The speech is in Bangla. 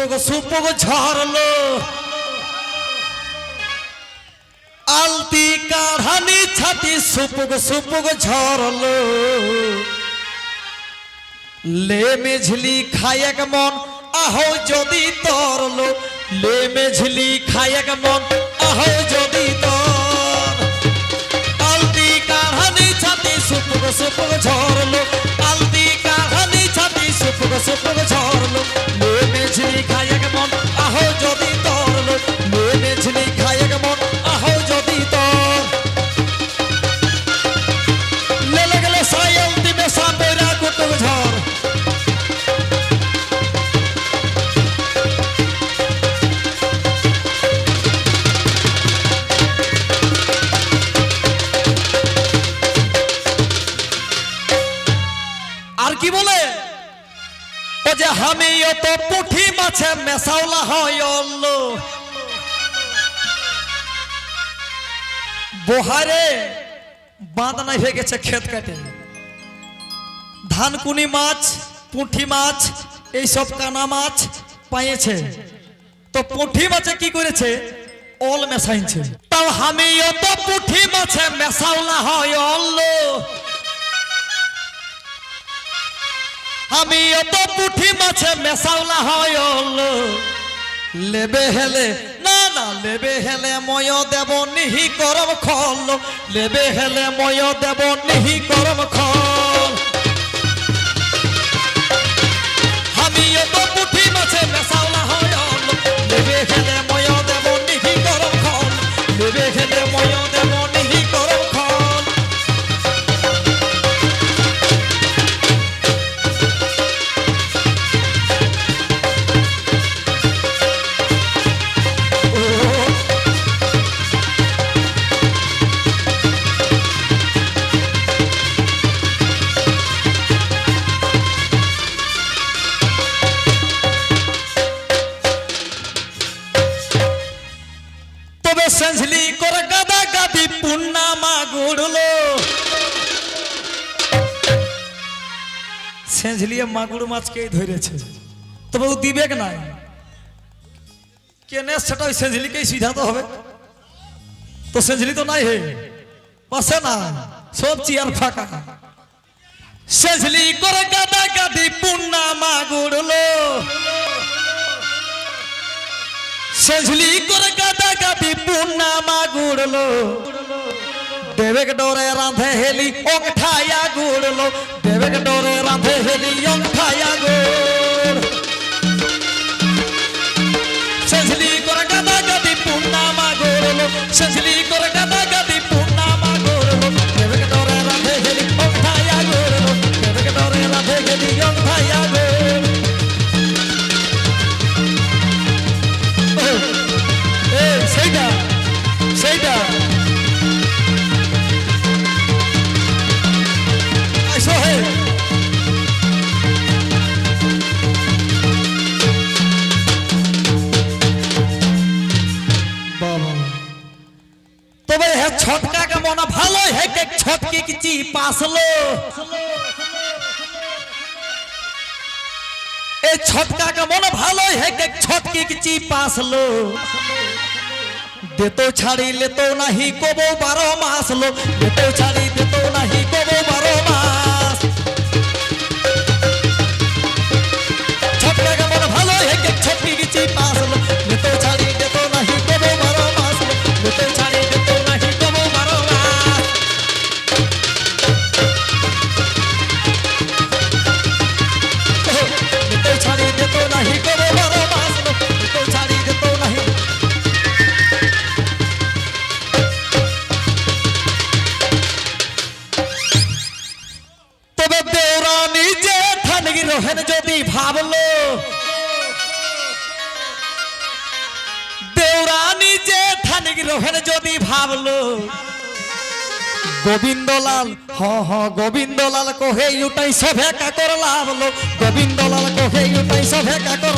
সুপুগ সুপুগ ঝরলো আলতি কাঢ়ানি ছাতি সুপুগ সুপুগ ঝরলো লে মেঝলি খায়ক মন, আহো যদি তরলো। লে মেঝলি খায়ক মন, আহো যদি তর। আলতি কাঢ়ানি ছাতি সুপুগ সুপুগ ঝরলো আর কি বলে? ও যে আমি অত পুঠি মাছে মেশাওলা হয় বোহারে বাঁধ নাই হয়ে গেছে ক্ষেত কাটে। ধানকুনি মাছ, পুঁঠি মাছ, এইসব কানা মাছ পাইছে তো পুঁঠি মাছে কি করেছে? অল মেশাইছে। তাও আমি অত পুঁঠি মাছে মেশাওলা হয় অল্ল। আমি অত পুঠি মাছে মেশাওলা হয় লেবে হেলে, না না, লেবে হেলে ময় দেব নিহি করম খল। লেবে হেলে ময় দেব নিহি করম খল। সেঞ্জলিয়ে মাগুর মাছকেই ধরেছে। তবে ও দিবেক নাই? কেনে সেটা ওই সেঞ্জলিকেই সিধাতে হবে। তো সেঞ্জলি তো নাই হে। পাশে না, সব চেয়ার ফাঁকা। করে গাদা গাদি পূর্ণামা গুড়লো সেঝলি করে গাদা গাদি পূর্ণামা গুড়লো দেবেক ডোরে রাঁধে হেলি অংঠায়া গুড়লো দেবেক ডোরে ছটকা কে মনে ভালো হে কে ছটকি কিচি পাসলো এই ছটকা কে মনে ভালো হে কে ছটকি পাসলো দেতো ছাড়ি লেতো নাহি কবো বারো মাসলো, দেতো ছাড়ি রহেন যদি ভাবলো, গোবিন্দলাল, হ হ, গোবিন্দলাল কোহে উঠাই সভে কাকর লাভলো, গোবিন্দলাল কোহে উঠাই সভে কাকর